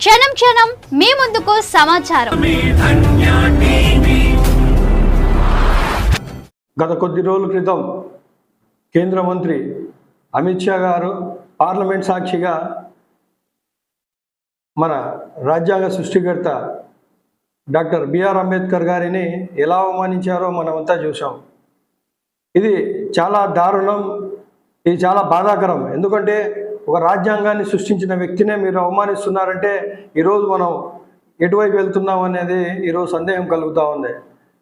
క్షణం క్షణం మీ ముందుకు సమాచారం. గత కొద్ది రోజుల క్రితం కేంద్ర మంత్రి అమిత్ షా గారు పార్లమెంట్ సాక్షిగా మన రాజ్యాంగ సృష్టికర్త డాక్టర్ బిఆర్ అంబేద్కర్ గారిని ఎలా అవమానించారో మనమంతా చూసాం ఇది చాలా దారుణం ఇది చాలా బాధాకరం. ఎందుకంటే ఒక రాజ్యాంగాన్ని సృష్టించిన వ్యక్తినే మీరు అవమానిస్తున్నారంటే ఈరోజు మనం ఎటువైపు వెళ్తున్నాం అనేది ఈరోజు సందేహం కలుగుతూ ఉంది.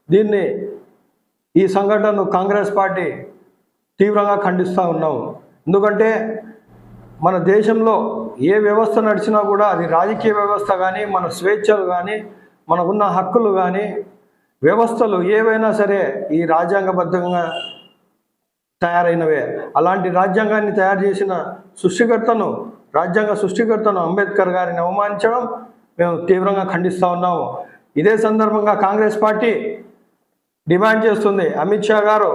దీన్ని ఈ సంఘటనను కాంగ్రెస్ పార్టీ తీవ్రంగా ఖండిస్తూ ఉన్నాము ఎందుకంటే మన దేశంలో ఏ వ్యవస్థ నడిచినా కూడా అది రాజకీయ వ్యవస్థ కానీ మన స్వేచ్ఛలు కానీ మనకున్న హక్కులు కానీ వ్యవస్థలు ఏవైనా సరే ఈ రాజ్యాంగబద్ధంగా తయారైనవే. అలాంటి రాజ్యాంగాన్ని తయారు చేసిన సృష్టికర్తను రాజ్యాంగ సృష్టికర్తను అంబేద్కర్ గారిని అవమానించడం మేము తీవ్రంగా ఖండిస్తూ ఉన్నాము. ఇదే సందర్భంగా కాంగ్రెస్ పార్టీ డిమాండ్ చేస్తుంది. అమిత్ షా గారు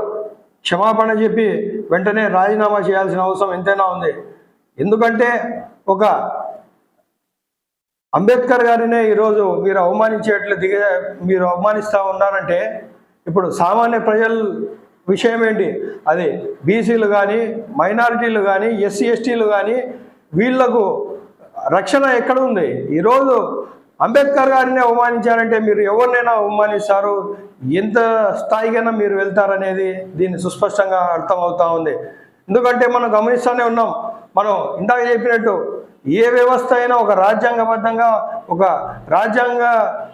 క్షమాపణ చెప్పి వెంటనే రాజీనామా చేయాల్సిన అవసరం ఎంతైనా ఉంది. ఎందుకంటే ఒక అంబేద్కర్ గారినే ఈరోజు మీరు అవమానించేట్లు దిగే మీరు అవమానిస్తూ ఉన్నారంటే ఇప్పుడు సామాన్య ప్రజలు విషయం ఏంటి అది బీసీలు కానీ మైనారిటీలు కానీ ఎస్సీ ఎస్టీలు కానీ వీళ్ళకు రక్షణ ఎక్కడ ఉంది? ఈరోజు అంబేద్కర్ గారిని అవమానించారంటే మీరు ఎవరినైనా అవమానిస్తారు? ఎంత స్థాయికైనా మీరు వెళ్తారనేది దీన్ని సుస్పష్టంగా అర్థమవుతా ఉంది. ఎందుకంటే మనం గమనిస్తూనే ఉన్నాం. మనం ఇందాక చెప్పినట్టు ఏ వ్యవస్థ అయినా ఒక రాజ్యాంగబద్ధంగా ఒక రాజ్యాంగ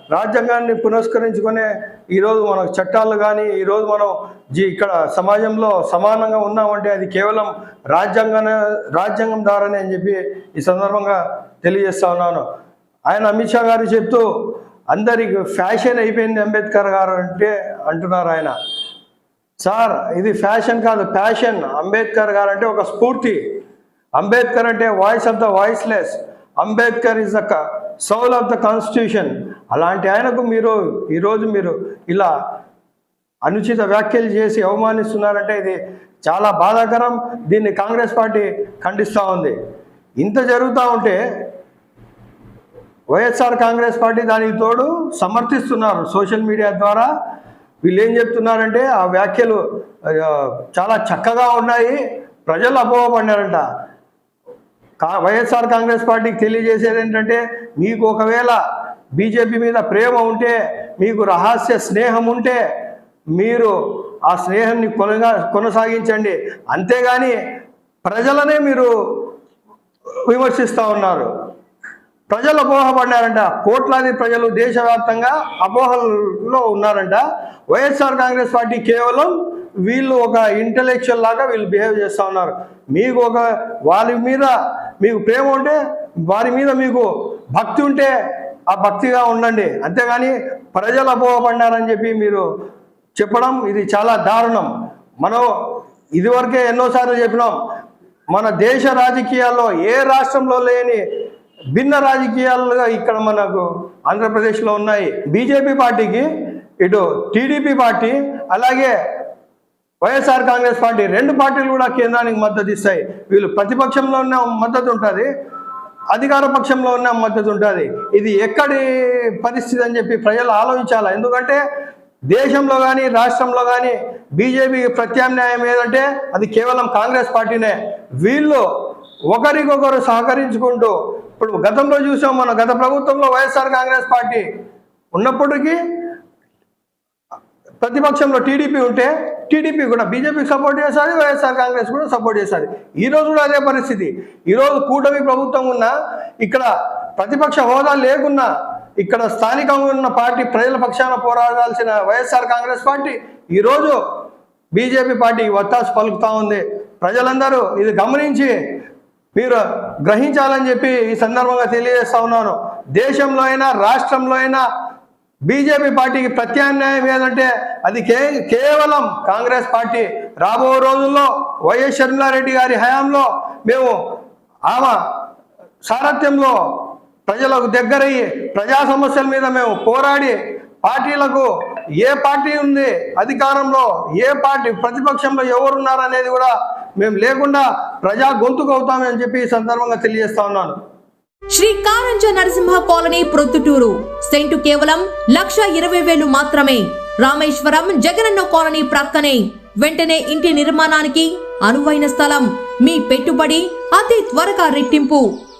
రాజ్యాంగాన్ని పునస్కరించుకునే ఈరోజు మన చట్టాలు కానీ ఈరోజు మనం జీ ఇక్కడ సమాజంలో సమానంగా ఉన్నామంటే అది కేవలం రాజ్యాంగనే రాజ్యాంగం ద్వారానే అని చెప్పి ఈ సందర్భంగా తెలియజేస్తా ఉన్నాను. ఆయన అమిత్ షా గారు చెప్తూ అందరికి ఫ్యాషన్ అయిపోయింది అంబేద్కర్ గారు అంటే అంటున్నారు ఆయన. సార్ ఇది ఫ్యాషన్ కాదు ప్యాషన్. అంబేద్కర్ గారు అంటే ఒక స్ఫూర్తి. అంబేద్కర్ అంటే voice of the voiceless Ambedkar is the soul of the constitution అలాంటి ఆయనకు మీరు ఈరోజు మీరు ఇలా అనుచిత వ్యాఖ్యలు చేసి అవమానిస్తున్నారంటే ఇది చాలా బాధాకరం. దీన్ని కాంగ్రెస్ పార్టీ ఖండిస్తూ ఉంది. ఇంత జరుగుతూ ఉంటే వైఎస్ఆర్ కాంగ్రెస్ పార్టీ దానికి తోడు సమర్థిస్తున్నారు సోషల్ మీడియా ద్వారా. వీళ్ళు ఏం చెప్తున్నారంటే ఆ వ్యాఖ్యలు చాలా చక్కగా ఉన్నాయి. ప్రజలు అపోహపడినారంట వైఎస్ఆర్ కాంగ్రెస్ పార్టీకి తెలియజేసేది ఏంటంటే మీకు ఒకవేళ బీజేపీ మీద ప్రేమ ఉంటే మీకు రహస్య స్నేహం ఉంటే మీరు ఆ స్నేహాన్ని కొనగా కొనసాగించండి. అంతేగాని ప్రజలనే మీరు విమర్శిస్తూ ఉన్నారు. ప్రజలు అపోహపడ్డారంట. కోట్లాది ప్రజలు దేశవ్యాప్తంగా అపోహల్లో ఉన్నారంట. వైఎస్ఆర్ కాంగ్రెస్ పార్టీ కేవలం వీళ్ళు ఒక ఇంటలెక్చువల్ లాగా వీళ్ళు బిహేవ్ చేస్తూ ఉన్నారు. మీకు ఒక వారి మీద మీకు ప్రేమ ఉంటే వారి మీద మీకు భక్తి ఉంటే ఆ భక్తిగా ఉండండి. అంతేగాని ప్రజలు అపోహపడ్డారని చెప్పి మీరు చెప్పడం ఇది చాలా దారుణం. మనం ఇదివరకే ఎన్నోసార్లు చెప్పినాం. మన దేశ రాజకీయాల్లో ఏ రాష్ట్రంలో లేని భిన్న రాజకీయాలుగా ఇక్కడ మనకు ఆంధ్రప్రదేశ్లో ఉన్నాయి. బీజేపీ పార్టీకి ఇటు టీడీపీ పార్టీ అలాగే వైఎస్ఆర్ కాంగ్రెస్ పార్టీ రెండు పార్టీలు కూడా కేంద్రానికి మద్దతు ఇస్తాయి. వీళ్ళు ప్రతిపక్షంలో ఉన్న మద్దతు ఉంటుంది అధికార పక్షంలో ఉన్న మద్దతు ఉంటుంది. ఇది ఎక్కడి పరిస్థితి అని చెప్పి ప్రజలు ఆలోచించాలి? ఎందుకంటే దేశంలో కానీ రాష్ట్రంలో కానీ బీజేపీకి ప్రత్యామ్నాయం ఏదంటే అది కేవలం కాంగ్రెస్ పార్టీనే. వీళ్ళు ఒకరికొకరు సహకరించుకుంటూ ఇప్పుడు గతంలో చూసాం మనం గత ప్రభుత్వంలో వైఎస్ఆర్ కాంగ్రెస్ పార్టీ ఉన్నప్పటికీ ప్రతిపక్షంలో టీడీపీ ఉంటే టీడీపీ కూడా బీజేపీకి సపోర్ట్ చేశారు వైఎస్ఆర్ కాంగ్రెస్ కూడా సపోర్ట్ చేశారు ఈ రోజు కూడా అదే పరిస్థితి. ఈరోజు కూటమి ప్రభుత్వం ఉన్నా ఇక్కడ ప్రతిపక్ష హోదా లేకున్నా ఇక్కడ స్థానికంగా ఉన్న పార్టీ ప్రజల పక్షాన పోరాడాల్సిన వైఎస్ఆర్ కాంగ్రెస్ పార్టీ ఈరోజు బీజేపీ పార్టీ వత్తాసు పలుకుతా ఉంది. ప్రజలందరూ ఇది గమనించి మీరు గ్రహించాలని చెప్పి ఈ సందర్భంగా తెలియజేస్తా ఉన్నాను. దేశంలో అయినా రాష్ట్రంలో అయినా బీజేపీ పార్టీకి ప్రత్యామ్నాయం ఏదంటే అది కే కేవలం కాంగ్రెస్ పార్టీ. రాబో రోజుల్లో వైఎస్ షర్మిలారెడ్డి గారి హయాంలో మేము ఆమె సారథ్యంలో ప్రజలకు దగ్గరయ్యి ప్రజా సమస్యల మీద మేము పోరాడి పార్టీలకు ఏ పార్టీ ఉంది అధికారంలో ఏ పార్టీ ప్రతిపక్షంలో ఎవరున్నారు అనేది కూడా మేము లేకుండా ప్రజా గొంతుకు అవుతామని చెప్పి ఈ సందర్భంగా తెలియజేస్తా ఉన్నాను. శ్రీ కారంజ నరసింహ కాలనీ ప్రొద్దుటూరు. సెంటు కేవలం లక్ష ఇరవై వేలు మాత్రమే. రామేశ్వరం జగనన్న కాలనీ ప్రక్కనే. వెంటనే ఇంటి నిర్మాణానికి అనువైన స్థలం. మీ పెట్టుబడి అతి త్వరగా రెట్టింపు.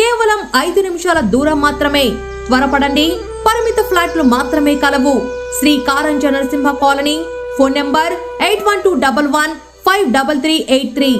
కేవలం ఐదు నిమిషాల దూరం మాత్రమే. త్వరపడండి. పరిమిత ఫ్లాట్లు మాత్రమే కలవు. Shri Karanja Narasimha colony. Phone number eight one two double one five double three eight three.